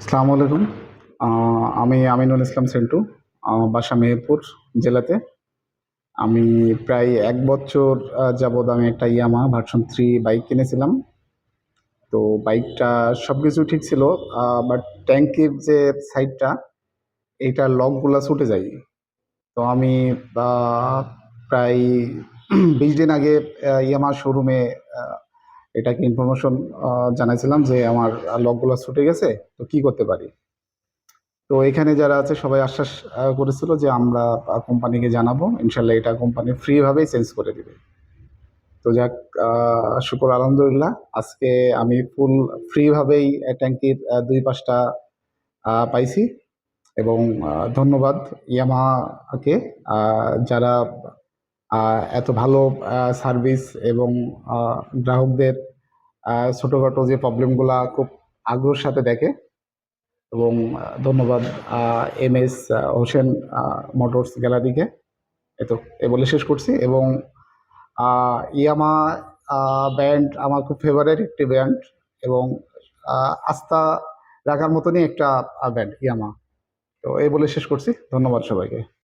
আসসালামু আলাইকুম। আমি আমিনুল ইসলাম সেন্টু বাসা মেহেরপুর জেলাতে। আমি প্রায় এক বছর যাবৎ আমি একটা ইয়ামা ভার্সন থ্রি বাইক কিনেছিলাম। তো বাইকটা সব কিছু ঠিক ছিল বাট ট্যাঙ্কির যে সাইডটা, এইটা লকগুলো ছুটে যায়। তো আমি প্রায় বিশ দিন আগে ইয়ামা শোরুমে এটাকে ইনফরমেশন জানাইছিলাম যে আমার লকগুলো ছুটে গেছে তো কি করতে পারি? তো এখানে যারা আছে সবাই আশ্বাস করেছিল যে আমরা কোম্পানিকে জানাব ইনশাল্লাহ এটা কোম্পানি ফ্রিভাবেই চেঞ্জ করে দিবে। তো যাক শুকর আলহামদুলিল্লাহ। আজকে আমি ফুল ফ্রিভাবেই ট্যাঙ্কির দুই পাশটা পাইছি। এবং ধন্যবাদ ইয়ামাহাকে। আহ, যারা এত ভালো সার্ভিস এবং গ্রাহকদের ছোটোখাটো যে প্রবলেমগুলো খুব আগ্রহের সাথে দেখে এবং ধন্যবাদ এম এস হোসেন মোটরস গ্যালারিকে এ তো, এ বলে শেষ করছি এবং ইয়ামা ব্যান্ড আমার খুব ফেভারেট একটি ব্যান্ড এবং আস্থা রাখার মতনই একটা ব্যান্ড ইয়ামা তো এই বলে শেষ করছি। ধন্যবাদ সবাইকে।